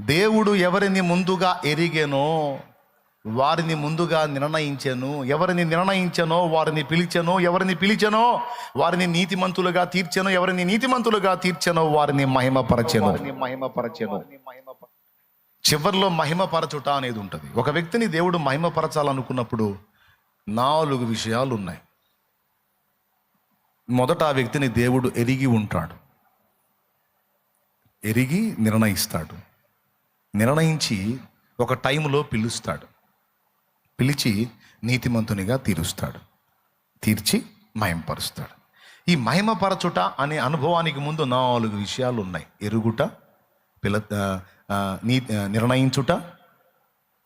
దేవుడు ఎవరిని ముందుగా ఎరిగేనో వారిని ముందుగా నిర్ణయించెను. ఎవరిని నిర్ణయించెనో వారిని పిలిచెను ఎవరిని పిలిచెనో వారిని నీతిమంతులుగా తీర్చెను ఎవరిని నీతిమంతులుగా తీర్చెనో వారిని మహిమపరచెను. మహిమపరచెను. చివరిలో మహిమపరచుట అనేది ఉంటుంది. ఒక వ్యక్తిని దేవుడు మహిమపరచాలనుకున్నప్పుడు నాలుగు విషయాలు ఉన్నాయి మొదట ఆ వ్యక్తిని దేవుడు ఎరిగి ఉంటాడు. ఎరిగి నిర్ణయిస్తాడు. నిర్ణయించి ఒక టైంలో పిలుస్తాడు. పిలిచి నీతిమంతునిగా తీరుస్తాడు. తీర్చి మహిమపరుస్తాడు ఈ మహిమపరచుట అనే అనుభవానికి ముందు నాలుగు విషయాలు ఉన్నాయి. ఎరుగుట పిల నీ నిర్ణయించుట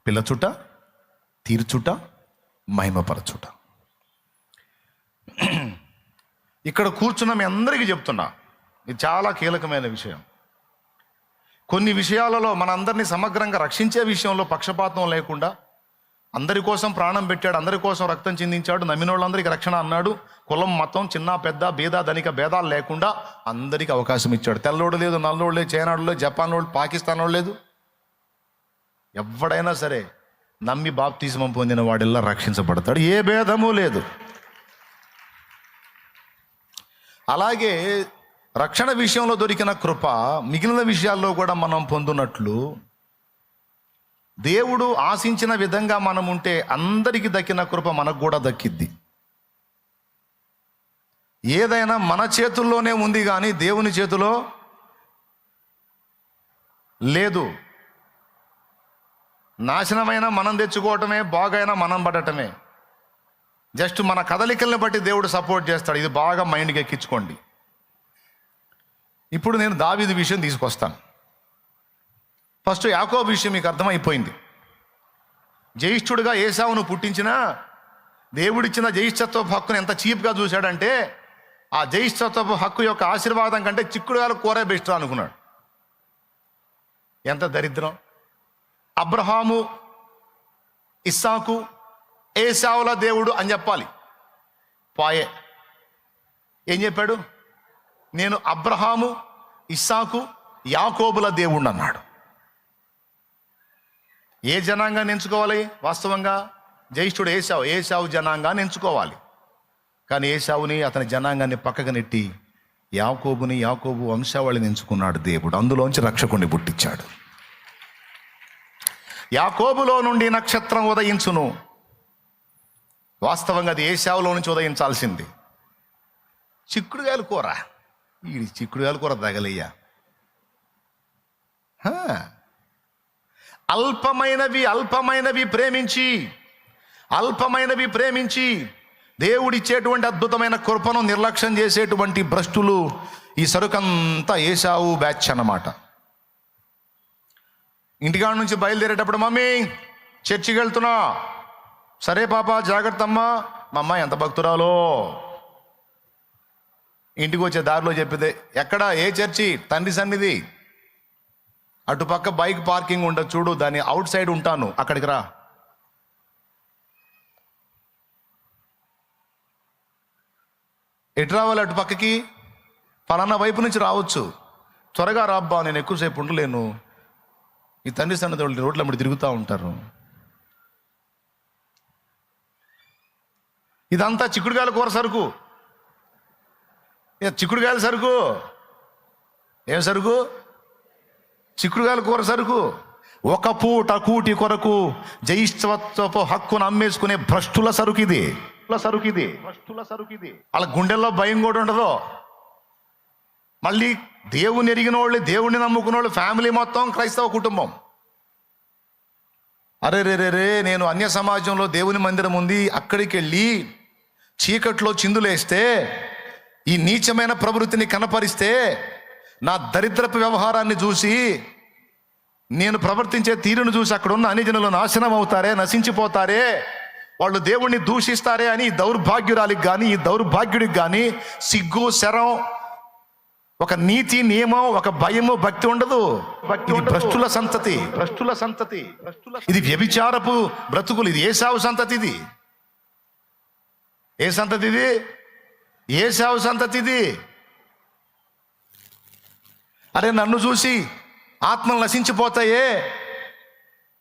పిలచుట తీర్చుట మహిమపరచుట. ఇక్కడ కూర్చున్న మీ అందరికీ చెప్తున్నా. ఇది చాలా కీలకమైన విషయం. కొన్ని విషయాలలో మనందరినీ సమగ్రంగా రక్షించే విషయంలో పక్షపాతం లేకుండా అందరి కోసం ప్రాణం పెట్టాడు అందరి కోసం రక్తం చిందించాడు నమ్మిన వాళ్ళందరికీ రక్షణ అన్నాడు. కులం మతం చిన్న పెద్ద భేద ధనిక భేదాలు లేకుండా అందరికీ అవకాశం ఇచ్చాడు. తెల్లోడు లేదు నల్లోడు లేదు చైనాడు లేదు జపాన్ వాళ్ళు పాకిస్తాన్ వాళ్ళు లేదు. ఎవడైనా సరే నమ్మి బాప్తిజమం పొందిన వాడిల్లా రక్షించబడతాడు. ఏ భేదము లేదు. అలాగే రక్షణ విషయంలో దొరికిన కృప మిగిలిన విషయాల్లో కూడా మనం పొందునట్లు దేవుడు ఆశించిన విధంగా మనం ఉంటే అందరికీ దక్కిన కృప మనకు కూడా దక్కిద్ది. ఏదైనా మన చేతుల్లోనే ఉంది కానీ దేవుని చేతిలో లేదు. నాశనమైన మనం తెచ్చుకోవటమే బాగైనా మనం పడటమే. జస్ట్ మన కదలికల్ని బట్టి దేవుడు సపోర్ట్ చేస్తాడు. ఇది బాగా మైండ్కి ఎక్కించుకోండి. ఇప్పుడు నేను దావీదు విషయం తీసుకొస్తాను. ఫస్ట్ యాకో విషయం మీకు అర్థమైపోయింది. జ్యేష్ఠుడిగా ఏసావును పుట్టించిన దేవుడిచ్చిన జ్యేష్ఠత్వపు హక్కును ఎంత చీప్గా చూశాడంటే ఆ జ్యేష్ఠత్వపు హక్కు యొక్క ఆశీర్వాదం కంటే చిక్కుడుగాలు కూర బెస్ట్ అనుకున్నాడు. ఎంత దరిద్రం. అబ్రహాము ఇస్సాకు ఏసావుల దేవుడు అని చెప్పాలి. పాయే. ఏం చెప్పాడు? నేను అబ్రహాము ఇస్సాకు యాకోబుల దేవుడు అన్నాడు ఏ జనాంగాన్ని ఎంచుకోవాలి? వాస్తవంగా జ్యేష్ఠుడు ఏసావు ఏసావు జనాంగాన్ని ఎంచుకోవాలి. కానీ ఏసావుని అతని జనాంగాన్ని పక్కకు నెట్టి యాకోబుని యాకోబు వంశావళిని ఎంచుకున్నాడు దేవుడు. అందులోంచి రక్షకుణ్ణి పుట్టించాడు. యాకోబులో నుండి నక్షత్రం ఉదయించును. వాస్తవంగా అది ఏసావులో నుంచి ఉదయించాల్సింది. చిక్కుడుగాయలు కూర. ఈ చిక్కుడుగాలు కూర తగలయ్యా. అల్పమైనవి అల్పమైనవి ప్రేమించి అల్పమైనవి ప్రేమించి దేవుడిచ్చేటువంటి అద్భుతమైన కృపను నిర్లక్ష్యం చేసేటువంటి భ్రష్టులు ఈ సరుకంతా ఏసావు బ్యాచ్ అన్నమాట. ఇంటికాడ నుంచి బయలుదేరేటప్పుడు మమ్మీ చర్చికి వెళ్తున్నా సరే పాప జాగ్రత్త అమ్మా మా అమ్మ ఎంత భక్తురాలో? ఇంటికి వచ్చే దారిలో చెప్పితే ఎక్కడ? ఏ చర్చి? తండ్రి సన్నిధి. అటుపక్క బైక్ పార్కింగ్ ఉండదు చూడు దాని అవుట్ సైడ్ ఉంటాను. అక్కడికి రా. ఎటు రావాలి అటు పక్కకి? ఫలానా వైపు నుంచి రావచ్చు. త్వరగా రాబ్బా నేను ఎక్కువసేపు ఉండలేను. ఈ తండ్రి సన్నది వాళ్ళు రోడ్ల మీద తిరుగుతూ ఉంటారు. ఇదంతా చిక్కుడుగాయల కూర సరుకు. ఏ చిక్కుడుగాయల సరుకు. ఏం సరుకు? చిక్కుడుగాయల కూర సరుకు. ఒక పూట కూటి కొరకు జయిత్వత్వపు హక్కును అమ్మేసుకునే భ్రష్టుల సరుకు ఇది సరుకు ఇది భ్రష్టుల సరుకు ఇది వాళ్ళ గుండెల్లో భయం కూడా ఉండదు. మళ్ళీ దేవుని ఎరిగిన వాళ్ళు దేవుణ్ణి నమ్ముకున్న వాళ్ళు ఫ్యామిలీ మొత్తం క్రైస్తవ కుటుంబం. అరే రే రే రే నేను అన్య సమాజంలో దేవుని మందిరం ఉంది. అక్కడికి వెళ్ళి చీకట్లో చిందులేస్తే ఈ నీచమైన ప్రవృత్తిని కనపరిస్తే నా దరిద్రపు వ్యవహారాన్ని చూసి నేను ప్రవర్తించే తీరును చూసి అక్కడ ఉన్న అన్ని జనులు నాశనం అవుతారే నశించిపోతారే వాళ్ళు దేవుణ్ణి దూషిస్తారే అని ఈ దౌర్భాగ్యురాలికి కానీ ఈ దౌర్భాగ్యుడికి కానీ సిగ్గు శరం ఒక నీతి నియమం ఒక భయము భక్తి ఉండదు. భక్తి భ్రష్టుల సంతతి. భ్రష్టుల సంతతి. ఇది వ్యభిచారపు బ్రతుకులు. ఇది ఏసావు సంతతి ఇది. ఏ సంతతి ఇది? ఏసావు సంతతి ఇది అరే నన్ను చూసి ఆత్మలు నశించిపోతాయే?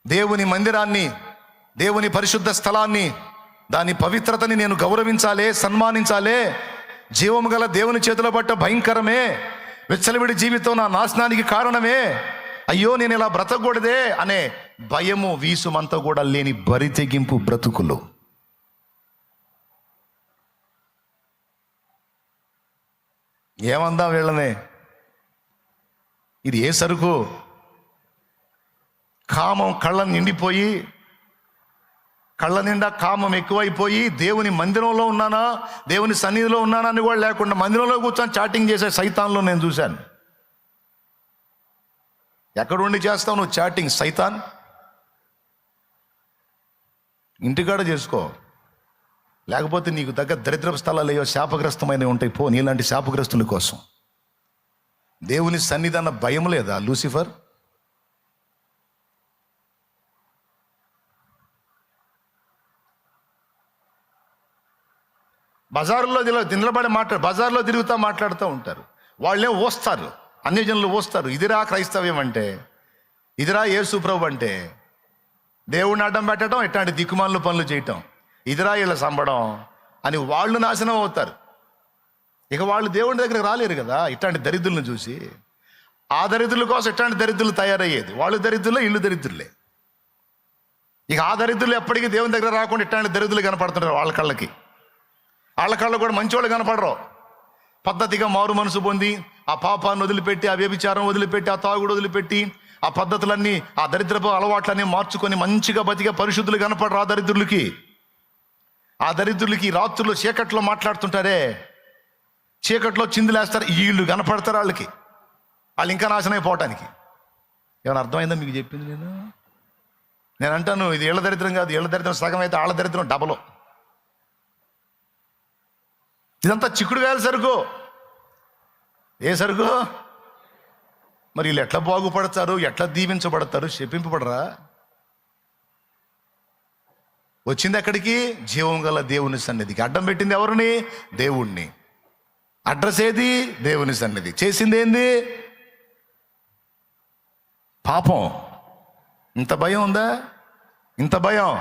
దేవుని మందిరాన్ని దేవుని పరిశుద్ధ స్థలాన్ని దాని పవిత్రతని నేను గౌరవించాలే సన్మానించాలే? జీవము గల దేవుని చేతిలో పట్ట భయంకరమే? విచ్చలవిడి జీవితం నా నాశనానికి కారణమే? అయ్యో నేను ఇలా బ్రతకూడదే? అనే భయము వీసుమంతా కూడా లేని బరితెగింపు బ్రతుకులు. ఏమందా వీళ్ళని? ఇది ఏ సరుకు? కామం కళ్ళ నిండిపోయి కళ్ళ నిండా కామం ఎక్కువైపోయి దేవుని మందిరంలో ఉన్నానా? దేవుని సన్నిధిలో ఉన్నానా అని కూడా లేకుండా మందిరంలో కూర్చొని చాటింగ్ చేసే సైతాన్లో నేను చూశాను. ఎక్కడుండి చేస్తావు నువ్వు చాటింగ్ సైతాన్? ఇంటికాడ చేసుకో. లేకపోతే నీకు దగ్గర దరిద్ర స్థలాలు ఏవో ఉంటాయి. పో నీలాంటి శాపగ్రస్తుల కోసం. దేవుని సన్నిధాన భయం లేదా లూసిఫర్? బజారులో నిలబడి మాట్లాడు బజార్లో తిరుగుతూ మాట్లాడుతూ ఉంటారు. వాళ్ళే ఓస్తారు? అన్యజనులు ఓస్తారు. ఇదిరా క్రైస్తవ్యం అంటే ఇదిరా యేసు అంటే దేవుడిని అడ్డం పెట్టడం ఇట్లాంటి దిక్కుమాలను పనులు చేయటం. ఇదిరా సంబడం అని వాళ్ళు నాశనం అవుతారు. ఇక వాళ్ళు దేవుని దగ్గరికి రాలేరు కదా ఇట్లాంటి దరిద్రులను చూసి. ఆ దరిద్రుల కోసం ఇట్లాంటి దరిద్రులు తయారయ్యేది. వాళ్ళు దరిద్రులే ఇల్లు దరిద్రులే. ఇక ఆ దరిద్రులు ఎప్పటికీ దేవుని దగ్గర రాకుండా ఇట్లాంటి దరిద్రులు కనపడుతుంటారు వాళ్ళ కళ్ళకి. వాళ్ళ కళ్ళు కూడా మంచివాళ్ళు కనపడరు. పద్ధతిగా మారు మనసు పొంది ఆ పాపాన్ని వదిలిపెట్టి ఆ వ్యభిచారం వదిలిపెట్టి ఆ తాగుడు వదిలిపెట్టి ఆ పద్ధతులన్నీ ఆ దరిద్రపు అలవాట్లన్నీ మార్చుకొని మంచిగా బతిగా పరిశుద్ధులు కనపడరు ఆ దరిద్రులకి. ఆ దరిద్రులకి రాత్రులు చీకట్లో మాట్లాడుతుంటారే. చీకట్లో చిందులేస్తారు వీళ్ళు కనపడతారు వాళ్ళకి. వాళ్ళు ఇంకా నాశనం అయిపోవటానికి. ఏమైనా అర్థమైందా మీకు చెప్పింది నేను? నేను అంటాను ఇది ఇళ్ళ దరిద్రం కాదు. ఇళ్ళ దరిద్రం సగం అయితే ఆళ్ళ దరిద్రం డబలు. ఇదంతా చిక్కుడు వేల సరుకు. ఏ సరుకు? మరి వీళ్ళు ఎట్లా బాగుపడతారు? ఎట్లా దీవించబడతారు? చెప్పింపబడరా? వచ్చింది ఎక్కడికి? జీవం గల దేవుని సన్నిధికి. అడ్డం పెట్టింది ఎవరిని? దేవుణ్ణి. అడ్రస్ ఏది? దేవుని సన్నిధి. చేసింది ఏంది? పాపం. ఇంత భయం ఉందా? ఇంత భయం.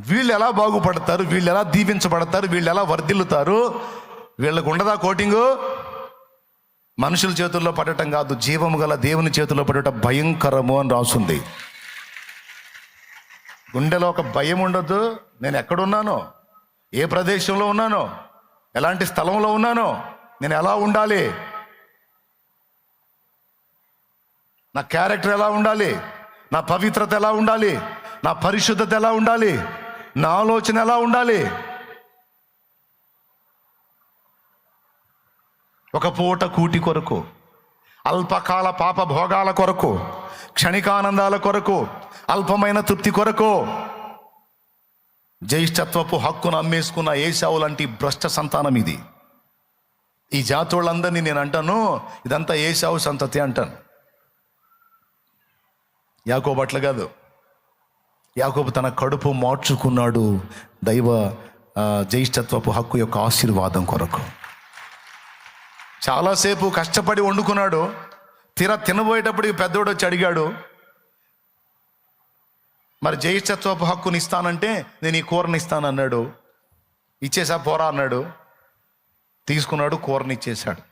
వీళ్ళు ఎలా బాగుపడతారు? వీళ్ళు ఎలా దీవించబడతారు? వీళ్ళు ఎలా వర్ధిల్లుతారు? వీళ్ళకు ఉండదా కోటింగు? మనుషుల చేతుల్లో పడటం కాదు జీవము గల దేవుని చేతుల్లో పడటం భయంకరము అని రాసుంది. గుండెలో ఒక భయం ఉండదు నేను ఎక్కడున్నానో ఏ ప్రదేశంలో ఉన్నానో ఎలాంటి స్థలంలో ఉన్నానో నేను ఎలా ఉండాలి? నా క్యారెక్టర్ ఎలా ఉండాలి? నా పవిత్రత ఎలా ఉండాలి? నా పరిశుద్ధత ఎలా ఉండాలి? నా ఆలోచన ఎలా ఉండాలి? ఒక పూట కూటి కొరకు అల్పకాల పాప భోగాల కొరకు క్షణికానందాల కొరకు అల్పమైన తృప్తి కొరకు జ్యేష్ఠత్వపు హక్కును అమ్మేసుకున్న ఏసావు లాంటి భ్రష్ట సంతానం ఇది. ఈ జాతులందరినీ నేను అంటాను ఇదంతా ఏసావు సంతతి అంటాను. యాకోబు అట్లా కాదు. యాకోబు తన కడుపు మార్చుకున్నాడు దైవ జ్యేష్ఠత్వపు హక్కు యొక్క ఆశీర్వాదం కొరకు. చాలాసేపు కష్టపడి వండుకున్నాడు. తీరా తినబోయేటప్పుడు పెద్దోడు వచ్చి అడిగాడు మరి జ్యేష్ఠత్వపు హక్కుని ఇస్తానంటే నేను ఈ కూరని ఇస్తాను అన్నాడు. ఇచ్చేసా పోరా అన్నాడు. తీసుకున్నాడు కూరని ఇచ్చేశాడు.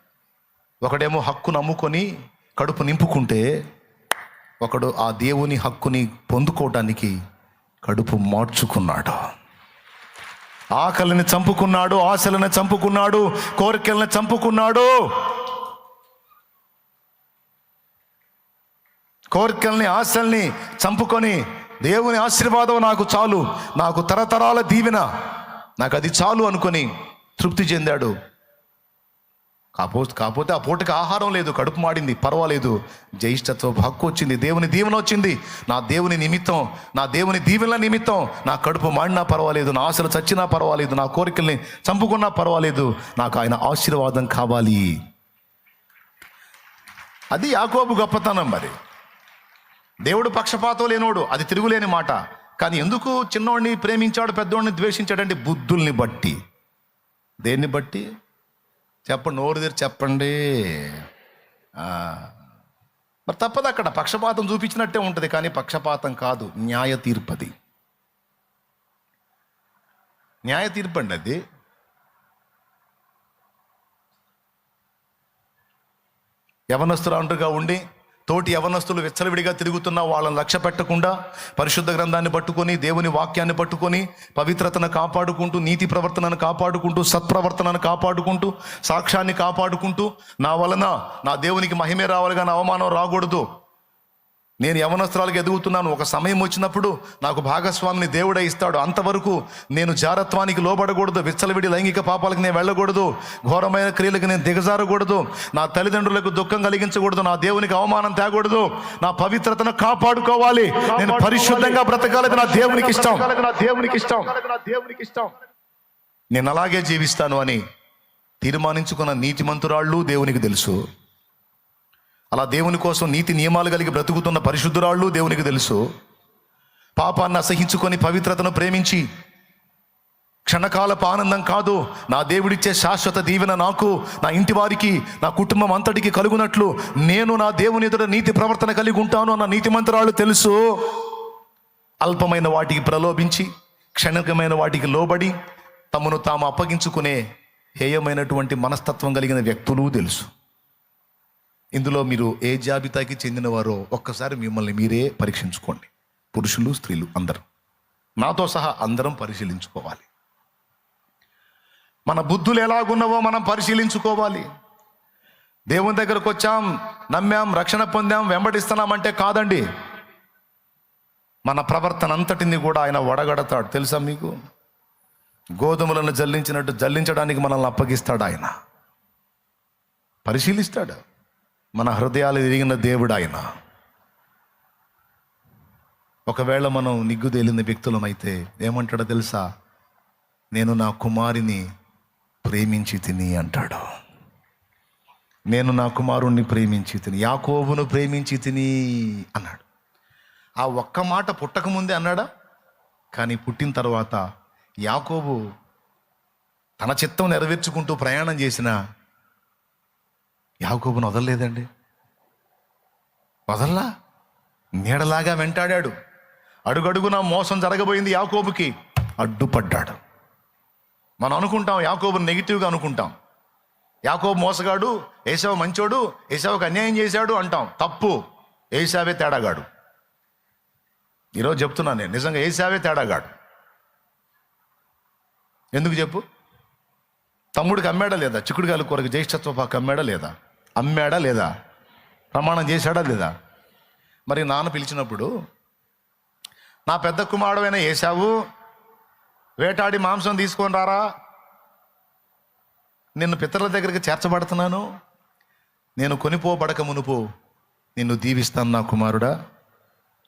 ఒకడేమో హక్కును అమ్ముకొని కడుపు నింపుకుంటే ఒకడు ఆ దేవుని హక్కుని పొందుకోవటానికి కడుపు మార్చుకున్నాడు. ఆకలిని చంపుకున్నాడు ఆశలను చంపుకున్నాడు కోరికలను చంపుకున్నాడు. కోరికల్ని ఆశల్ని చంపుకొని దేవుని ఆశీర్వాదం నాకు చాలు. నాకు తరతరాల దీవెన. నాకు అది చాలు అనుకొని తృప్తి చెందాడు. కాకపోతే కాకపోతే ఆ పూటకి ఆహారం లేదు కడుపు మాడింది పర్వాలేదు. జ్యేష్ఠత్వ హక్కు వచ్చింది దేవుని దీవెన వచ్చింది. నా దేవుని నిమిత్తం నా దేవుని దీవెనల నిమిత్తం నా కడుపు మాడినా పర్వాలేదు నా ఆశలు చచ్చినా పర్వాలేదు నా కోరికల్ని చంపుకున్నా పర్వాలేదు నాకు ఆయన ఆశీర్వాదం కావాలి. అది యాకోబు గొప్పతనం మరి. దేవుడు పక్షపాతం లేనోడు అది తిరుగులేని మాట. కానీ ఎందుకు చిన్నోడిని ప్రేమించాడు పెద్దోడిని ద్వేషించాడంటే బుద్ధుల్ని బట్టి. దేన్ని బట్టి? చెప్పండి నోరు తెరిచి చెప్పండి. మరి తప్పదు అక్కడ. పక్షపాతం చూపించినట్టే ఉంటుంది కానీ పక్షపాతం కాదు. న్యాయ తీర్పది. న్యాయ తీర్పు అండి అది. యవనస్తులు ఉండి తోటి యవనస్తులు విచ్చలవిడిగా తిరుగుతున్న వాళ్ళని లక్ష్య పెట్టకుండా పరిశుద్ధ గ్రంథాన్ని పట్టుకొని దేవుని వాక్యాన్ని పట్టుకొని పవిత్రతను కాపాడుకుంటూ నీతి ప్రవర్తనను కాపాడుకుంటూ సత్ప్రవర్తనను కాపాడుకుంటూ సాక్ష్యాన్ని కాపాడుకుంటూ నా వలన నా దేవునికి మహిమే రావాలి కానీ అవమానం రాకూడదు. నేను యవనస్త్రాలకు ఎదుగుతున్నాను. ఒక సమయం వచ్చినప్పుడు నాకు భాగస్వామిని దేవుడే ఇస్తాడు. అంతవరకు నేను జారత్వానికి లోబడకూడదు. విచ్చలవిడి లైంగిక పాపాలకు నేను వెళ్ళకూడదు. ఘోరమైన క్రియలకు నేను దిగజారకూడదు. నా తల్లిదండ్రులకు దుఃఖం కలిగించకూడదు. నా దేవునికి అవమానం తేకూడదు. నా పవిత్రతను కాపాడుకోవాలి. నేను పరిశుద్ధంగా బ్రతకాలి నా దేవునికి ఇష్టం. నా దేవునికి ఇష్టం నా దేవునికి ఇష్టం. నేను అలాగే జీవిస్తాను అని తీర్మానించుకున్న నీతిమంతురాళ్ళు దేవునికి తెలుసు. అలా దేవుని కోసం నీతి నియమాలు కలిగి బ్రతుకుతున్న పరిశుద్ధురాళ్ళు దేవునికి తెలుసు. పాపాన్ని అసహించుకొని పవిత్రతను ప్రేమించి క్షణకాలపు ఆనందం కాదు. నా దేవుడిచ్చే శాశ్వత దీవెన నాకు నా ఇంటి వారికి నా కుటుంబం అంతటికి కలుగునట్లు నేను నా దేవుని ఎదుట నీతి ప్రవర్తన కలిగి ఉంటాను అన్న మంత్రాలు తెలుసు. అల్పమైన వాటికి ప్రలోభించి క్షణికమైన వాటికి లోబడి తమను తాము అప్పగించుకునే హేయమైనటువంటి మనస్తత్వం కలిగిన వ్యక్తులు తెలుసు. ఇందులో మీరు ఏ జాబితాకి చెందినవారో ఒక్కసారి మిమ్మల్ని మీరే పరీక్షించుకోండి. పురుషులు స్త్రీలు అందరూ. నాతో సహా అందరం పరిశీలించుకోవాలి. మన బుద్ధులు ఎలాగున్నవో మనం పరిశీలించుకోవాలి. దేవుని దగ్గరకు వచ్చాం నమ్మాం రక్షణ పొందాం వెంబడిస్తున్నామంటే కాదండి. మన ప్రవర్తన అంతటిని కూడా ఆయన వడగడతాడు తెలుసా మీకు? గోధుమలను జల్లించినట్టు జల్లించడానికి మనల్ని అప్పగిస్తాడు ఆయన. పరిశీలిస్తాడు. మన హృదయాలు ఎరిగిన దేవుడు ఆయన ఒకవేళ మనం నిగ్గుదేలిన వ్యక్తులమైతే ఏమంటాడో తెలుసా? నేను నా కుమారిని ప్రేమించి తిని అంటాడు. నేను నా కుమారుణ్ణి ప్రేమించి తిని యాకోబును ప్రేమించి తిని అన్నాడు. ఆ ఒక్క మాట పుట్టకముందే అన్నాడా? కానీ పుట్టిన తర్వాత యాకోబు తన చిత్తం నెరవేర్చుకుంటూ ప్రయాణం చేసిన యాకోబును వదలలేదండి. వదల్లా? నీడలాగా వెంటాడాడు. అడుగడుగున మోసం జరగబోయింది యాకోబుకి. అడ్డుపడ్డాడు. మనం అనుకుంటాం యాకోబుని నెగిటివ్గా అనుకుంటాం. యాకోబు మోసగాడు ఏసావు మంచోడు ఏసావుకు అన్యాయం చేశాడు అంటాం. తప్పు. ఏసావే తేడాగాడు. ఈరోజు చెప్తున్నాను నేను నిజంగా ఏసావే తేడాగాడు. ఎందుకు చెప్పు? తమ్ముడికి అమ్మాడా లేదా? చిక్కుడుగాలి కొరకు జ్యేష్ఠత్వపాకు అమ్మాడా లేదా? అమ్మాడా లేదా? ప్రమాణం చేశాడా లేదా? మరి నాన్న పిలిచినప్పుడు నా పెద్ద కుమారుడైన ఏసావు వేటాడి మాంసం తీసుకొని రారా? నిన్ను పితరుల దగ్గరికి చేర్చబడుతున్నాను. నేను కొనిపోబడక మునుపు నిన్ను దీవిస్తాను నా కుమారుడా.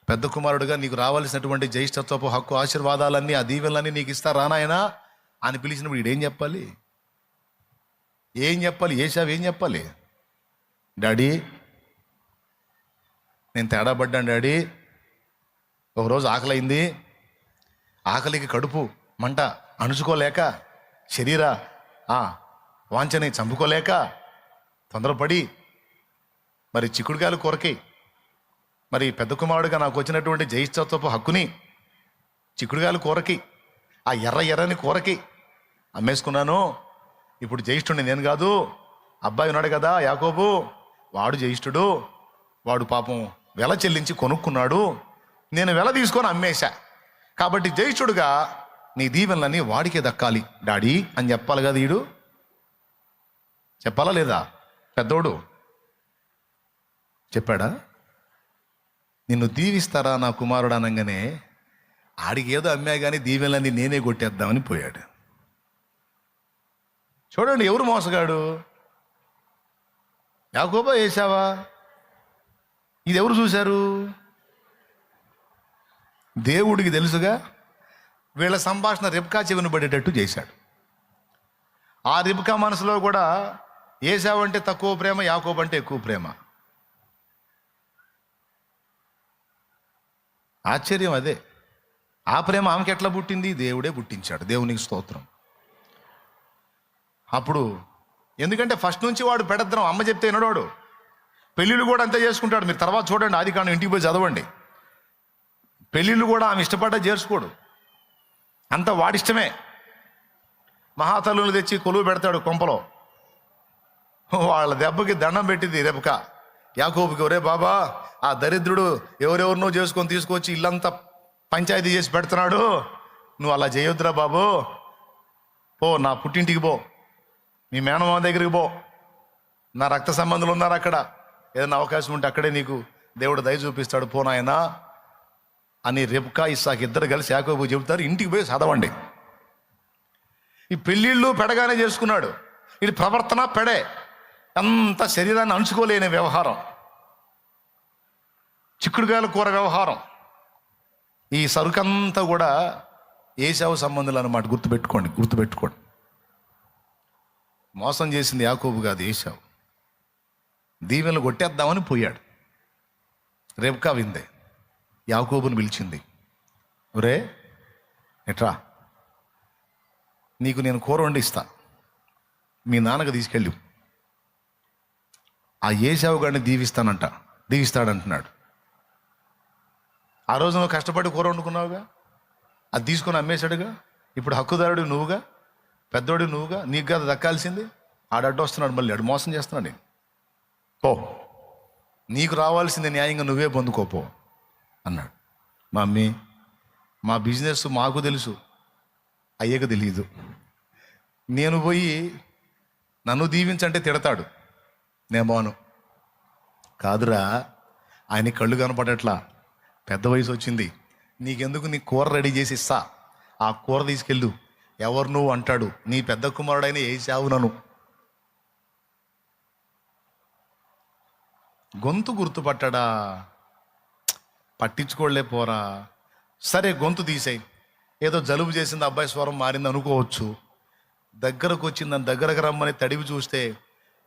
పెద్ద కుమారుడుగా నీకు రావాల్సినటువంటి జ్యేష్ఠత్వపు హక్కు ఆశీర్వాదాలన్నీ ఆ దీవెనలన్నీ నీకు ఇస్తారా నాయనా అని పిలిచినప్పుడు ఈడేం చెప్పాలి? ఏం చెప్పాలి? ఏసావు ఏం చెప్పాలి? డాడీ నేను తేడా పడ్డాను డాడీ. ఒకరోజు ఆకలైంది. ఆకలికి కడుపు మంట అణుచుకోలేక శరీర ఆ వాంఛని చంపుకోలేక తొందరపడి మరి చిక్కుడుకాయలు కొరకి మరి పెద్ద కుమారుడుగా నాకు వచ్చినటువంటి జయిష్టత్వపు హక్కుని చిక్కుడుకాయలు కూరకి ఆ ఎర్ర ఎర్రని కూరకి అమ్మేసుకున్నాను. ఇప్పుడు జ్యేష్ఠుడిని నేను కాదు అబ్బాయి ఉన్నాడు కదా యాకోబు. వాడు జ్యేష్ఠుడు వాడు పాపం వెల చెల్లించి కొనుక్కున్నాడు నేను వెల తీసుకొని అమ్మేశా. కాబట్టి జ్యేష్ఠుడుగా నీ దీవెనలన్నీ వాడికే దక్కాలి డాడీ అని చెప్పాలి కదా ఈడు? చెప్పాలా లేదా? పెద్దోడు. చెప్పాడా? నిన్ను దీవిస్తారా నా కుమారుడు అనగానే ఆడికి ఏదో అమ్మా కానీ దీవెనలన్నీ నేనే కొట్టేద్దామని పోయాడు. చూడండి ఎవరు మోసగాడు? యాకోబా వేసావా ఇది ఎవరు చూశారు? దేవుడికి తెలుసుగా వీళ్ళ సంభాషణ రిబ్కా చెవిన పడేటట్టు చేశాడు. ఆ రిబ్కా మనసులో కూడా ఏసావంటే తక్కువ ప్రేమ యాకోబ అంటే ఎక్కువ ప్రేమ. ఆశ్చర్యం అదే. ఆ ప్రేమ ఆమెకి ఎట్లా పుట్టింది? దేవుడే పుట్టించాడు. దేవునికి స్తోత్రం. అప్పుడు ఎందుకంటే ఫస్ట్ నుంచి వాడు పెడద్దాం అమ్మ చెప్తే వినడోడు. పెళ్ళిళ్ళు కూడా అంతే చేసుకుంటాడు. మీరు తర్వాత చూడండి ఆది కాండం ఇంటికి పోయి చదవండి. పెళ్ళిళ్ళు కూడా ఆమె ఇష్టపడ్డా చేర్చుకోడు అంత వాడిష్టమే. మహాతల్లులు తెచ్చి కొలువు పెడతాడు కొంపలో. వాళ్ళ దెబ్బకి దండం పెట్టింది రెబక యాకోబుకి ఒరే బాబా ఆ దరిద్రుడు ఎవరెవరినో చేసుకొని తీసుకొచ్చి ఇల్లంతా పంచాయతీ చేసి పెడుతున్నాడు. నువ్వు అలా చేయొద్దురా బాబు. పో నా పుట్టింటికి పో. మీ మేనమామ దగ్గరికి పో. నా రక్త సంబంధులు ఉన్నారు అక్కడ. ఏదైనా అవకాశం ఉంటే అక్కడే నీకు దేవుడు దయ చూపిస్తాడు. పో నాయనా. అని రెబ్కా ఇస్సాకి ఇద్దరు కలిసి యాకోబు చెబుతారు. ఇంటికి పోయి చదవండి. ఈ పెళ్ళిళ్ళు పెడగానే చేసుకున్నాడు. ఇది ప్రవర్తన పెడే. అంత శరీరాన్ని అంచుకోలేని వ్యవహారం. చిక్కుడుకాయల కూర వ్యవహారం. ఈ సరుకంతా కూడా ఏసావు సంబంధులు అన్నమాట. గుర్తుపెట్టుకోండి. గుర్తుపెట్టుకోండి. మోసం చేసింది యాకోబు కాదు ఏసావు దీవెనలు కొట్టేద్దామని పోయాడు. రేపుకా విందే. యాకోబుని పిలిచింది ఒరే ఎట్రా? నీకు నేను కూర వండి ఇస్తా. మీ నాన్నకు తీసుకెళ్ళి. ఆ ఏసావు గారిని దీవిస్తానంట దీవిస్తాడంటున్నాడు. ఆ రోజు నువ్వు కష్టపడి కూర వండుకున్నావుగా? అది తీసుకొని అమ్మేశాడుగా? ఇప్పుడు హక్కుదారుడు నువ్వుగా? పెద్దోడు నువ్వుగా నీకు కదా దక్కాల్సింది. ఆడడ్డు వస్తున్నాడు మళ్ళీ అడు మోసం చేస్తున్నాడు నేను. పో. నీకు రావాల్సింది న్యాయంగా నువ్వే పొందుకోపో అన్నాడు. మమ్మీ మా బిజినెస్ మాకు తెలుసు అయ్యక తెలియదు నేను పోయి నన్ను దీవించంటే తిడతాడు. నేమోను కాదురా ఆయన కళ్ళు కనపడట్లా. పెద్ద వయసు వచ్చింది. నీకెందుకు నీ కూర రెడీ చేసి ఇస్తా? ఆ కూర తీసుకెళ్ళు. ఎవరు నువ్వు అంటాడు? నీ పెద్ద కుమారుడైన ఏసావు నను. నన్ను గొంతు గుర్తుపట్టడా? పట్టించుకోలే పోరా. సరే గొంతు తీసేయి. ఏదో జలుబు చేసింది అబ్బాయి స్వరం మారింది అనుకోవచ్చు. దగ్గరకు వచ్చిందని దగ్గరకు రమ్మని తడివి చూస్తే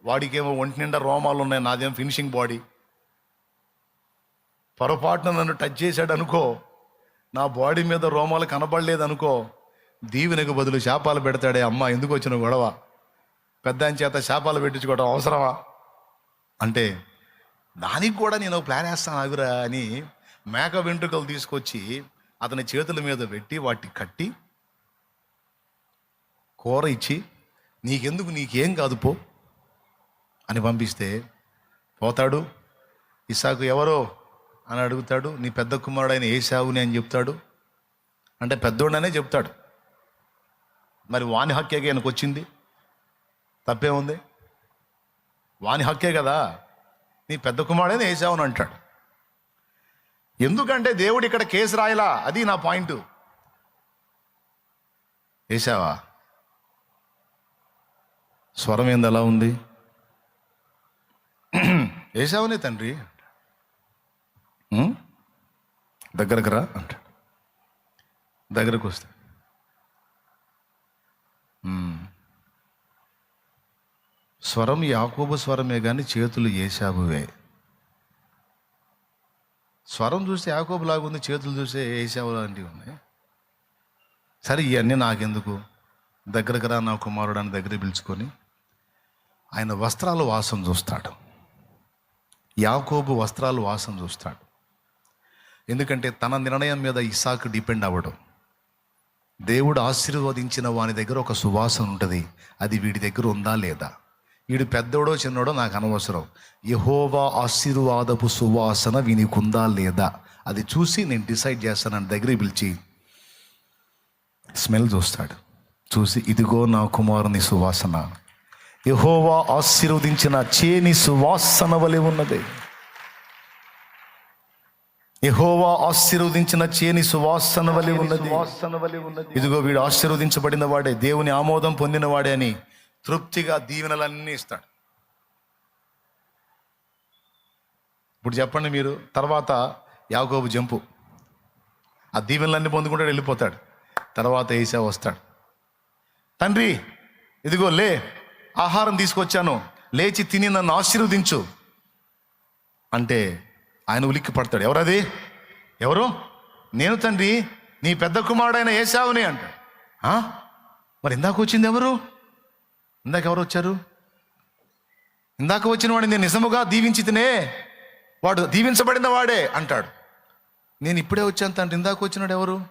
వాడికేమో ఒంటి నిండా రోమాలు ఉన్నాయి. నాదేం ఫినిషింగ్ బాడీ. పొరపాటున నన్ను టచ్ చేశాడు అనుకో నా బాడీ మీద రోమాలు కనబడలేదు అనుకో దీవెనకు బదులు శాపాలు పెడతాడే అమ్మ ఎందుకు వచ్చిన గొడవ? పెద్ద చేత శాపాలు పెట్టించుకోవడం అవసరమా? అంటే దానికి కూడా నేను ప్లాన్ వేస్తాను ఆగురా అని మేక వెంట్రుకలు తీసుకొచ్చి అతని చేతుల మీద పెట్టి వాటిని కట్టి కూర ఇచ్చి నీకెందుకు? నీకేం కాదు పో అని పంపిస్తే పోతాడు. ఇసాకు ఎవరో? అని అడుగుతాడు. నీ పెద్ద కుమారుడైన ఏసావుని అని చెప్తాడు. అంటే పెద్దోడనే చెప్తాడు. మరి వాని హక్కే ఈయనకు వచ్చింది? తప్పే ఉంది. వాని హక్కే కదా? నీ పెద్ద కుమారుడైన ఏసావుని అంటాడు. ఎందుకంటే దేవుడు ఇక్కడ కేసు రాయలా? అది నా పాయింట్. వేసావా స్వరం ఏంది ఎలా ఉంది? వేసావనే తండ్రి. దగ్గరకు రా అంటాడు. దగ్గరకు వస్తే. స్వరం యాకోబు స్వరమే కానీ చేతులు ఏసాబువే స్వరం చూస్తే యాకోబు లాగుంది చేతులు చూస్తే ఏసాబు లాంటివి ఉన్నాయి. సరే ఇవన్నీ నాకెందుకు? దగ్గరకు రా నా కుమారుడు అని దగ్గర పిలుచుకొని ఆయన వస్త్రాలు వాసన చూస్తాడు. యాకోబు వస్త్రాలు వాసన చూస్తాడు. ఎందుకంటే తన నిర్ణయం మీద ఇసాకు డిపెండ్ అవ్వడం. దేవుడు ఆశీర్వదించిన వాని దగ్గర ఒక సువాసన ఉంటుంది. అది వీడి దగ్గర ఉందా లేదా? వీడు పెద్దోడో చిన్నోడో నాకు అనవసరం. యహోవా ఆశీర్వాదపు సువాసన వీనికుందా లేదా? అది చూసి నేను డిసైడ్ చేస్తానని దగ్గర పిలిచి స్మెల్ చూస్తాడు. చూసి ఇదిగో నా కుమారుని సువాసన. యహోవా ఆశీర్వదించిన చేని సువాసన వలె ఉన్నది. యహోవా ఆశీర్వదించిన చేని సువాసన వలె ఉన్నది. ఇదిగో వీడు ఆశీర్వదించబడిన వాడే. దేవుని ఆమోదం పొందిన వాడే అని తృప్తిగా దీవెనలన్నీ ఇస్తాడు. ఇప్పుడు చెప్పండి మీరు తర్వాత యాకోబు జంపు. ఆ దీవెనలన్నీ పొందుకుంటాడు వెళ్ళిపోతాడు. తర్వాత ఏసా వస్తాడు. తండ్రి ఇదిగో లే ఆహారం తీసుకొచ్చాను. లేచి తిని నన్ను ఆశీర్వదించు. అంటే ఆయన ఉలిక్కి పడతాడు. ఎవరది ఎవరు? నేను తండ్రి నీ పెద్ద కుమారుడైన ఏసావుని అంటాడు మరి ఇందాక వచ్చింది ఎవరు? ఇందాక ఎవరు వచ్చారు? ఇందాక వచ్చిన వాడిని నేను నిజముగా దీవించి తినే వాడు దీవించబడిన వాడే అంటాడు. నేను ఇప్పుడే వచ్చాను తండ్రి ఇందాక వచ్చినాడు ఎవరు?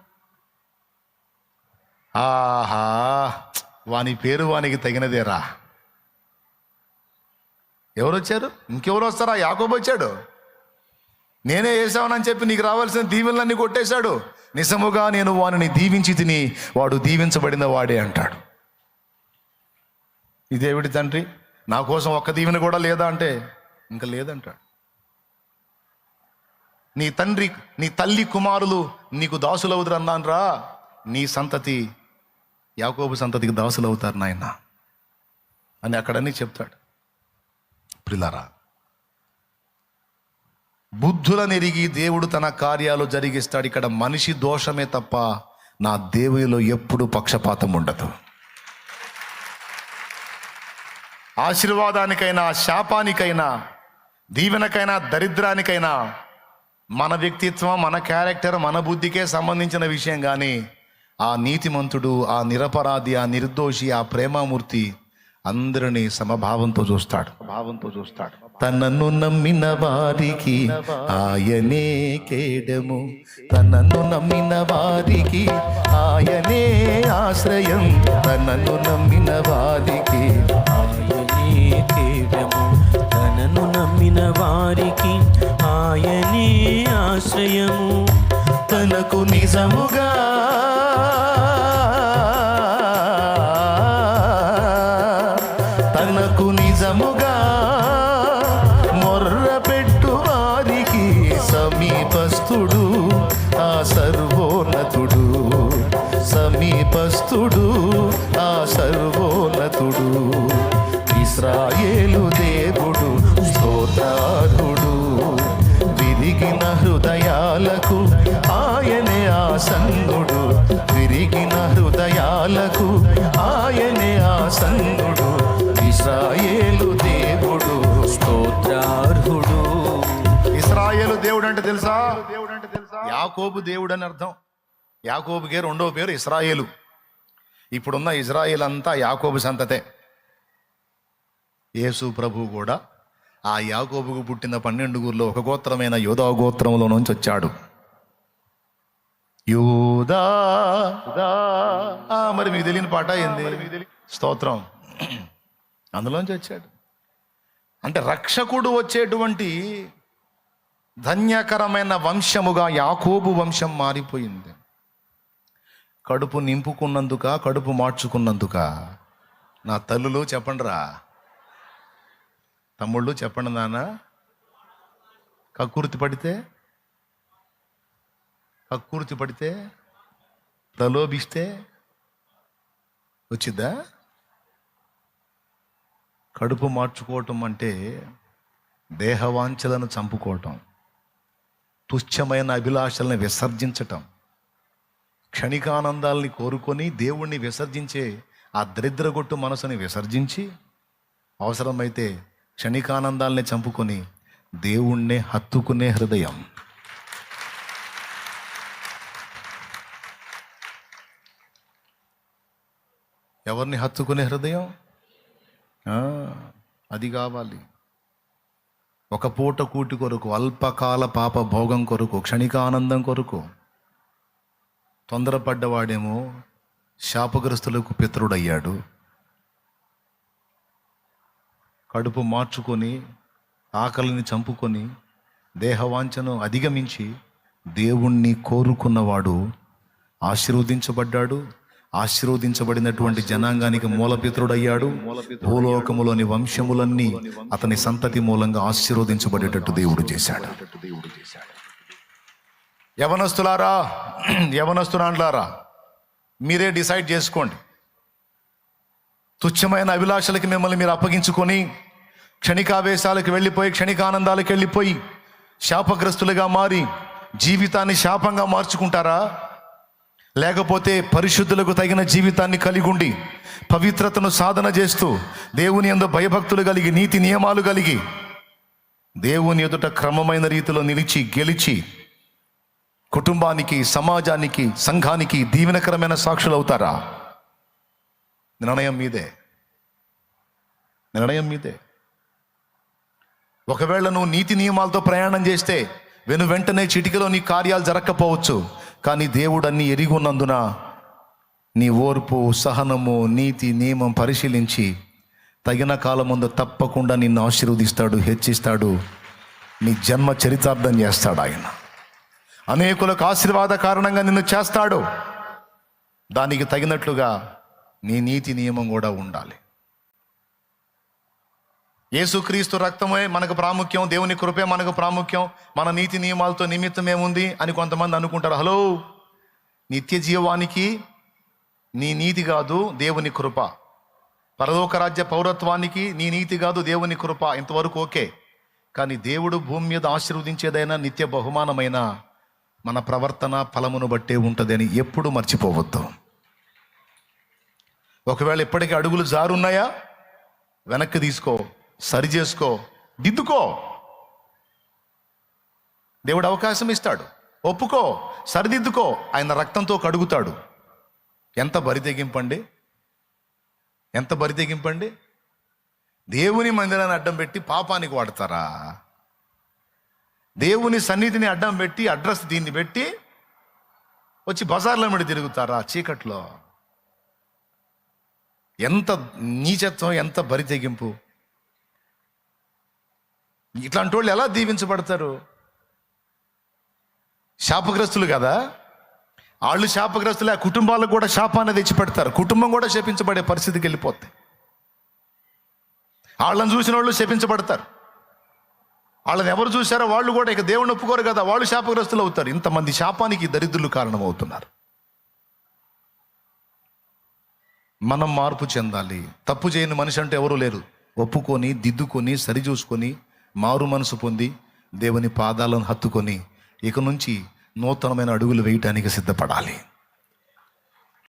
ఆహా వాని పేరు వానికి తగినదేరా. ఎవరు వచ్చారు? ఇంకెవరు వస్తారా? యాకోబు వచ్చాడు. నేనే వేసావనని చెప్పి నీకు రావాల్సిన దీవెనలన్నీ కొట్టేశాడు. నిజముగా నేను వానిని దీవించి తిని వాడు దీవించబడిన వాడే అంటాడు. ఇదేవిడి తండ్రి? నా కోసం ఒక్క దీవెన కూడా లేదా అంటే? ఇంకా లేదంటాడు. నీ తండ్రి నీ తల్లి కుమారులు నీకు దాసులవుదురు అన్నానురా. నీ సంతతి యాకోబు సంతతికి దాసులు అవుతారు నాయన అని అక్కడన్నీ చెప్తాడు. ప్రిలారా బుద్ధులనిరిగి దేవుడు తన కార్యాలు జరిగిస్తాడు. ఇక్కడ మనిషి దోషమే తప్ప నా దేవునిలో ఎప్పుడు పక్షపాతం ఉండదు. ఆశీర్వాదానికైనా శాపానికైనా దీవెనకైనా దరిద్రానికైనా మన వ్యక్తిత్వం మన క్యారెక్టర్ మన బుద్ధికే సంబంధించిన విషయం కానీ ఆ నీతిమంతుడు ఆ నిరపరాధి ఆ నిర్దోషి ఆ ప్రేమామూర్తి అందరినీ సమభావంతో చూస్తాడు. భావంతో చూస్తాడు. తనను నమ్మిన వారికి ఆయనే కేడము. తనను నమ్మిన వారికి ఆయనే ఆశ్రయం. తనను నమ్మిన వారికి ఆయనే కేడము. తనను నమ్మిన వారికి ఆయనే ఆశ్రయము. తనకు నిజముగా హృదయాలకు ఆయనే ఆసన్నుడు విరిగిన హృదయాలకు ఆయనే ఆసన్నుడు ఇస్రాయేలు దేవుడు స్తోత్రార్హుడు. ఇస్రాయేలు దేవుడు అంటే తెలుసా? దేవుడు అంటే తెలుసా యాకోబు దేవుడు అని అర్థం. యాకోబుకే రెండవ పేరు ఇస్రాయేలు. ఇప్పుడున్న ఇజ్రాయేల్ అంతా యాకోబు సంతతే. యేసు ప్రభు కూడా ఆ యాకోబుకు పుట్టిన పన్నెండుగురిలో ఒక గోత్రమైన యోధా గోత్రంలో నుంచి వచ్చాడు. యోధా మరి మీకు తెలియని పాట ఏంది? స్తోత్రం. అందులోంచి వచ్చాడు. అంటే రక్షకుడు వచ్చేటువంటి ధన్యకరమైన వంశముగా యాకోబు వంశం మారిపోయింది. కడుపు నింపుకున్నందుక కడుపు మార్చుకున్నందుక? నా తల్లులు చెప్పండిరా. తమ్ముళ్ళు చెప్పండి నాన్న. కక్కుర్తి పడితే కక్కుర్తి పడితే ప్రలోభిస్తే వచ్చిద్దా? కడుపు మార్చుకోవటం అంటే దేహవాంఛలను చంపుకోవటం తుచ్చమైన అభిలాషలను విసర్జించటం క్షణికానందాల్ని కోరుకొని దేవుణ్ణి విసర్జించే ఆ దరిద్రగొట్టు మనసుని విసర్జించి అవసరమైతే క్షణికానందాల్ని చంపుకొని దేవుణ్ణే హత్తుకునే హృదయం. ఎవరిని హత్తుకునే హృదయం? అది కావాలి. ఒక పూట కూటి కొరకు అల్పకాల పాప భోగం కొరకు క్షణికానందం కొరకు తొందరపడ్డవాడేమో శాపగ్రస్తులకు పితరుడయ్యాడు. కడుపు మార్చుకొని ఆకలిని చంపుకొని దేహవాంఛను అధిగమించి దేవుణ్ణి కోరుకున్నవాడు ఆశీర్వదించబడ్డాడు. ఆశీర్వదించబడినటువంటి జనాంగానికి మూలపితృడయ్యాడు. భూలోకములోని వంశములన్నీ అతని సంతతి మూలంగా ఆశీర్వదించబడేటట్టు దేవుడు చేశాడు. యవనస్తులారా యవనస్తులాండ్లారా మీరే డిసైడ్ చేసుకోండి. తుచ్చమైన అభిలాషలకి మిమ్మల్ని మీరు అప్పగించుకొని క్షణికావేశాలకు వెళ్ళిపోయి క్షణికానందాలకు వెళ్ళిపోయి శాపగ్రస్తులుగా మారి జీవితాన్ని శాపంగా మార్చుకుంటారా? లేకపోతే పరిశుద్ధులకు తగిన జీవితాన్ని కలిగి ఉండి పవిత్రతను సాధన చేస్తూ దేవుని ఎందు భయభక్తులు కలిగి నీతి నియమాలు కలిగి దేవుని ఎదుట క్రమమైన రీతిలో నిలిచి గెలిచి కుటుంబానికి సమాజానికి సంఘానికి దీవెనకరమైన సాక్షులు అవుతారా నిర్ణయం మీదే. నిర్ణయం మీదే. ఒకవేళ నువ్వు నీతి నియమాలతో ప్రయాణం చేస్తే వెను వెంటనే చిటికలో నీ కార్యాలు జరగకపోవచ్చు కానీ దేవుడు అన్ని ఎరిగి ఉన్నందున నీ ఓర్పు సహనము నీతి నియమం పరిశీలించి తగిన కాలం ముందు తప్పకుండా నిన్ను ఆశీర్వదిస్తాడు హెచ్చిస్తాడు. నీ జన్మ చరితార్థం చేస్తాడు ఆయన. అనేకులకు ఆశీర్వాద కారణంగా నిన్ను చేస్తాడు. దానికి తగినట్లుగా నీ నీతి నియమం కూడా ఉండాలి. యేసుక్రీస్తు రక్తమే మనకు ప్రాముఖ్యం దేవుని కృపే మనకు ప్రాముఖ్యం మన నీతి నియమాలతో నిమిత్తం ఏముంది అని కొంతమంది అనుకుంటారు. హలో నిత్య జీవానికి నీ నీతి కాదు దేవుని కృప. పరలోక రాజ్య పౌరత్వానికి నీ నీతి కాదు దేవుని కృప. ఇంతవరకు ఓకే. కానీ దేవుడు భూమి మీద ఆశీర్వదించేదైనా నిత్య బహుమానమైన మన ప్రవర్తన ఫలమును బట్టే ఉంటుందని ఎప్పుడు మర్చిపోవద్దు. ఒకవేళ ఇప్పటికీ అడుగులు జారున్నాయా? వెనక్కి తీసుకో. సరి చేసుకో. దిద్దుకో. దేవుడు అవకాశం ఇస్తాడు. ఒప్పుకో. సరిదిద్దుకో. ఆయన రక్తంతో కడుగుతాడు. ఎంత బరి తెగింపండి? ఎంత బరి తెగింపండి? దేవుని మందిరాన్ని అడ్డం పెట్టి పాపానికి వాడతారా? దేవుని సన్నిధిని అడ్డం పెట్టి అడ్రస్ దీన్ని పెట్టి వచ్చి బజార్లో మీద తిరుగుతారా? చీకట్లో. ఎంత నీచత్వం ఎంత బరి తెగింపు. ఇట్లాంటి వాళ్ళు ఎలా దీవించబడతారు? శాపగ్రస్తులు కదా? వాళ్ళు శాపగ్రస్తులు ఆ కుటుంబాలకు కూడా శాపాన్ని తెచ్చిపెడతారు. కుటుంబం కూడా శపించబడే పరిస్థితికి వెళ్ళిపోతే వాళ్ళని చూసిన వాళ్ళు శపించబడతారు. వాళ్ళని ఎవరు చూశారో వాళ్ళు కూడా ఇక దేవుని ఒప్పుకోరు కదా వాళ్ళు శాపగ్రస్తులు అవుతారు. ఇంతమంది శాపానికి దరిద్రులు కారణమవుతున్నారు. మనం మార్పు చెందాలి. తప్పు చేయని మనిషి అంటే ఎవరూ లేరు. ఒప్పుకొని దిద్దుకొని సరిచూసుకొని మారు మనసు పొంది దేవుని పాదాలను హత్తుకొని ఇక నుంచి నూతనమైన అడుగులు వేయటానికి సిద్ధపడాలి.